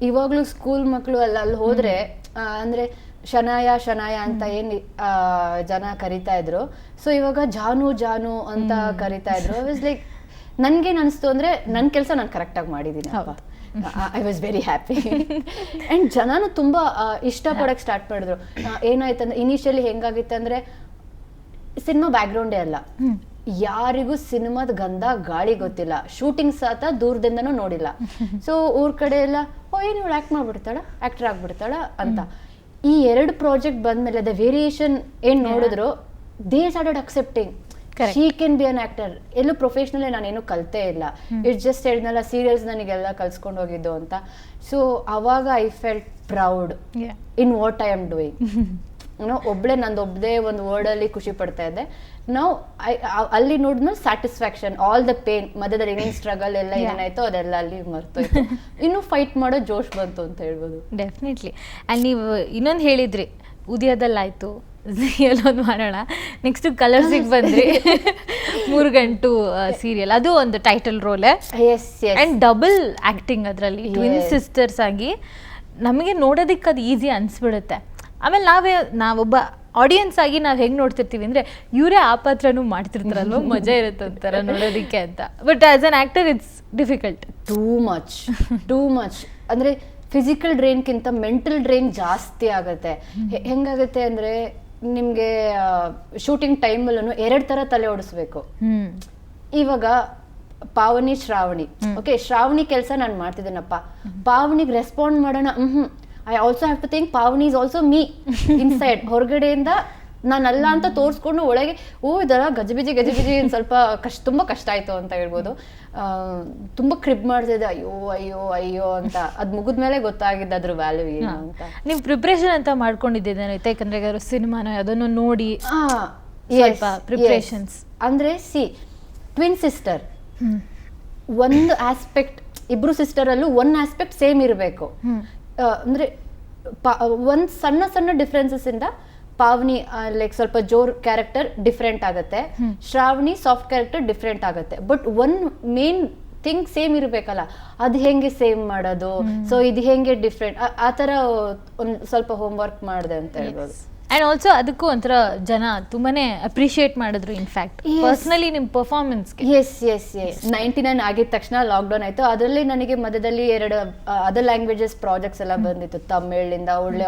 ಇವಾಗ್ಲೂ ಸ್ಕೂಲ್ ಮಕ್ಕಳು ಅಲ್ಲಿ ಅಲ್ಲಿ ಹೋದ್ರೆ ಆ, ಅಂದ್ರೆ ಶನಾಯ ಶನಾಯ ಅಂತ ಏನ್ ಆ, ಜನ ಕರಿತಾ ಇದ್ರು. ಸೊ ಇವಾಗ ಜಾನು ಜಾನು ಅಂತ ಕರಿತಾ ಇದ್ರು. ವಾಸ್ ಲೈಕ್ ನನ್ಗೇನ್ ಅನಿಸ್ತು ಅಂದ್ರೆ ನನ್ ಕೆಲಸ ನಾನು ಕರೆಕ್ಟಾಗಿ ಮಾಡಿದೀನಿ I was very happy and ಜನನು ತುಂಬಾ ಇಷ್ಟ ಪಡಕ್ ಸ್ಟಾರ್ಟ್ ಮಾಡಿದ್ರು. ಆ, ಏನಾಯ್ತಂದ್ರೆ ಇನಿಷಿಯಲಿ ಹೆಂಗಾಗಿತ್ತಂದ್ರೆ ಸಿನಿಮಾ ಬ್ಯಾಕ್ಗ್ರೌಂಡೇ ಅಲ್ಲ. ಯಾರಿಗೂ ಸಿನಿಮಾದ ಗಂಧ ಗಾಳಿ ಗೊತ್ತಿಲ್ಲ. ಶೂಟಿಂಗ್ ಸಾತ ದೂರದಿಂದನೂ ನೋಡಿಲ್ಲ. ಸೊ ಊರ್ ಕಡೆ ಎಲ್ಲ ಓ ಏನು ಇವಳು ಆಕ್ಟ್ ಮಾಡ್ಬಿಡ್ತಾಳ? ಆಕ್ಟರ್ ಆಗ್ಬಿಡ್ತಾಳ? ಅಂತ. ಈ ಎರಡು ಪ್ರಾಜೆಕ್ಟ್ ಬಂದ್ಮೇಲೆ ದ ವೇರಿಯೇಷನ್ ಏನ್ ನೋಡಿದ್ರು they started accepting. She can be an actor ಎಲ್ಲೂ ಪ್ರೊಫೆಷನಲ್ ನಾನೇನು ಕಲ್ತೇ ಇಲ್ಲ. ಇಟ್ ಜಸ್ಟ್ ಹೇಳಿದ್ನಲ್ಲ ಸೀರಿಯಲ್ಸ್ ನನಗೆಲ್ಲ ಕಲ್ಸ್ಕೊಂಡು ಹೋಗಿದ್ದು ಅಂತ. ಸೊ ಅವಾಗ I felt proud in what I am doing no ಒಬ್ಳೆ ನಂದು ಒಬ್ಬದೇ ಒಂದು ವರ್ಡ್ ಅಲ್ಲಿ ಖುಷಿ ಪಡ್ತಾ ಇದ್ದೆ. ನಾವು ಅಲ್ಲಿ ನೋಡಿದ್ಮೇಲೆ ಸ್ಯಾಟಿಸ್ಫ್ಯಾಕ್ಷನ್ ಆಲ್ ದ ಪೇನ್ ಮಧ್ಯದಲ್ಲಿ ಏನೇನು ಸ್ಟ್ರಗಲ್ ಎಲ್ಲ ಏನಾಯ್ತು ಅದೆಲ್ಲ ಅಲ್ಲಿ ಮರ್ತೋಯ್ತು. ಇನ್ನು ಫೈಟ್ ಮಾಡೋ ಜೋಶ್ ಬಂತು ಅಂತ ಹೇಳ್ಬೋದು. ಡೆಫಿನೆಟ್ಲಿ ಅಲ್ಲಿ ನೀವು ಇನ್ನೊಂದು ಹೇಳಿದ್ರಿ ಉದಯದಲ್ಲಾಯ್ತು ಒಂದು ಮಾಡೋಣ. ನೆಕ್ಸ್ಟ್ ಕಲರ್ಸಿಗೆ ಬಂದ್ರಿ ಮೂರು ಗಂಟು ಸೀರಿಯಲ್ ಅದು ಒಂದು title role and double acting ಅದರಲ್ಲಿ ಟ್ವಿನ್. ಸಿಸ್ಟರ್ಸ್ ಆಗಿ ನಮಗೆ ನೋಡೋದಕ್ಕೆ ಅದು ಈಸಿ ಅನಿಸ್ಬಿಡುತ್ತೆ. ಆಮೇಲೆ ನಾವೇ ನಾವೊಬ್ಬ ಆಡಿಯನ್ಸ್ ಆಗಿ ನಾವು ಹೆಂಗೆ ನೋಡ್ತಿರ್ತೀವಿ ಅಂದರೆ ಇವರೇ ಆ ಪಾತ್ರನೂ ಮಾಡ್ತಿರ್ತಾರಲ್ವ? ಮಜಾ ಇರುತ್ತೆ ಒಂಥರ ನೋಡೋದಕ್ಕೆ ಅಂತ. But as an actor it's difficult too much too much ಅಂದ್ರೆ ಫಿಸಿಕಲ್ ಡ್ರೈನ್ಗಿಂತ ಮೆಂಟಲ್ ಡ್ರೈನ್ ಜಾಸ್ತಿ ಆಗುತ್ತೆ. ಹೆಂಗಾಗುತ್ತೆ ಅಂದ್ರೆ ನಿಮಗೆ ಶೂಟಿಂಗ್ ಟೈಮಲ್ಲೂ ಎರಡು ಥರ ತಲೆ ಓಡಿಸ್ಬೇಕು. ಹ್ಞೂ ಇವಾಗ ಪಾವನಿ ಶ್ರಾವಣಿ. ಓಕೆ ಶ್ರಾವಣಿ ಕೆಲಸ ನಾನು ಮಾಡ್ತಿದ್ದೇನಪ್ಪ. ಪಾವನಿಗೆ ರೆಸ್ಪಾಂಡ್ ಮಾಡೋಣ ಹ್ಮ್. I also have to think Pavani is also me inside ಹೊರಗಡೆಯಿಂದ ನಾನಲ್ಲ ಅಂತ ತೋರಿಸ್ಕೊಂಡು ಒಳಗೆ ಓ ಇದರ ಗಜಬಿಜಿ ಗಜಬಿಜಿ ಸ್ವಲ್ಪ ಕಷ್ಟ ತುಂಬಾ ಕಷ್ಟ ಆಯ್ತು ಅಂತ ಹೇಳ್ಬೋದು. ತುಂಬ ಕ್ರಿಬ್ ಮಾಡ್ತಿದ್ದೆ ಅಯ್ಯೋ ಅಯ್ಯೋ ಅಯ್ಯೋ ಅಂತ. ಅದ್ ಮುಗಿದ್ಮೇಲೆ ಗೊತ್ತಾಗಿದ್ದು ಅದ್ರ ವ್ಯಾಲ್ಯೂ ಏನು ಅಂತ. ನೀವು ಪ್ರಿಪ್ರೇಷನ್ ಅಂತ ಮಾಡ್ಕೊಂಡಿದ್ದೇನೆ ಯಾಕಂದ್ರೆ ಯಾರು ಸಿನಿಮಾನ ಅದನ್ನು ನೋಡಿ? preparations. ಅಂದ್ರೆ ಸಿ ಟ್ವಿನ್ ಸಿಸ್ಟರ್ ಒಂದು ಆಸ್ಪೆಕ್ಟ್ ಇಬ್ರು ಸಿಸ್ಟರಲ್ಲೂ ಒನ್ ಆಸ್ಪೆಕ್ಟ್ ಸೇಮ್ ಇರಬೇಕು. ಅಂದ್ರೆ ಪಾ- ಒಂದ್ ಸಣ್ಣ ಸಣ್ಣ ಡಿಫ್ರೆನ್ಸಸ್ ಇಂದ ಪಾವನಿ ಲೈಕ್ ಸ್ವಲ್ಪ ಜೋರ್ ಕ್ಯಾರೆಕ್ಟರ್ ಡಿಫ್ರೆಂಟ್ ಆಗುತ್ತೆ. ಶ್ರಾವಣಿ ಸಾಫ್ಟ್ ಕ್ಯಾರೆಕ್ಟರ್ ಡಿಫ್ರೆಂಟ್ ಆಗುತ್ತೆ. But one main thing same ಇರಬೇಕಲ್ಲ ಅದು ಹೆಂಗೆ ಸೇಮ್ ಮಾಡೋದು? ಸೊ ಇದು ಹೆಂಗೆ ಡಿಫ್ರೆಂಟ್ ಆ ಥರ ಒಂದು ಸ್ವಲ್ಪ ಹೋಮ್ ವರ್ಕ್ ಮಾಡಿದೆ ಅಂತ ಹೇಳ್ಬೋದು. ಆ್ಯಂಡ್ ಆಲ್ಸೋ ಅದಕ್ಕೂ ಒಂಥರ ಜನ ತುಂಬಾನೇ ಅಪ್ರಿಷಿಯೇಟ್ ಮಾಡಿದ್ರು ಇನ್ಫ್ಯಾಕ್ಟ್. ಪರ್ಸ್ನಲಿ ನಿಮ್ಮ performance S S S ninety nine ಆಗಿದ ತಕ್ಷಣ ಲಾಕ್ಡೌನ್ ಆಯಿತು. ಅದರಲ್ಲಿ ನನಗೆ ಮಧ್ಯದಲ್ಲಿ ಎರಡು ಅದರ್ ಲ್ಯಾಂಗ್ವೇಜಸ್ ಪ್ರಾಜೆಕ್ಟ್ಸ್ ಎಲ್ಲ ಬಂದಿತ್ತು. ತಮಿಳಿಂದ ಒಳ್ಳೆ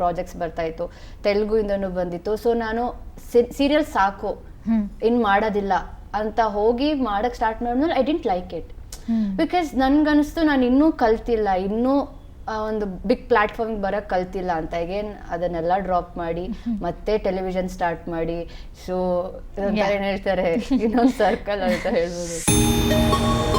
ಪ್ರಾಜೆಕ್ಟ್ಸ್ ಬರ್ತಾ ಇತ್ತು. ತೆಲುಗುಯಿಂದನೂ ಬಂದಿತ್ತು. ಸೊ ನಾನು ಸೀರಿಯಲ್ ಸಾಕು. ಇನ್ನು ಇನ್ ಮಾಡೋದಿಲ್ಲ. ಅಂತ ಹೋಗಿ ಮಾಡಕ್ ಸ್ಟಾರ್ಟ್ ಮಾಡಿದ್ಮೇಲೆ I didn't like it because ನನ್ಗನಿಸ್ತು ನಾನು ಇನ್ನೂ ಕಲ್ತಿಲ್ಲ. ಇನ್ನೂ ಒಂದು ಬಿಗ್ ಪ್ಲಾಟ್ಫಾರ್ಮ್ ಬರಕ್ ಕಲ್ತಿಲ್ಲ ಅಂತ. ಏನ್ ಅದನ್ನೆಲ್ಲ ಡ್ರಾಪ್ ಮಾಡಿ ಮತ್ತೆ ಟೆಲಿವಿಷನ್ ಸ್ಟಾರ್ಟ್ ಮಾಡಿ. ಸೊ. ಏನ್ ಹೇಳ್ತಾರೆ ಇನ್ನೊಂದು ಸರ್ಕಲ್ ಅಂತ ಹೇಳ್ಬೋದು.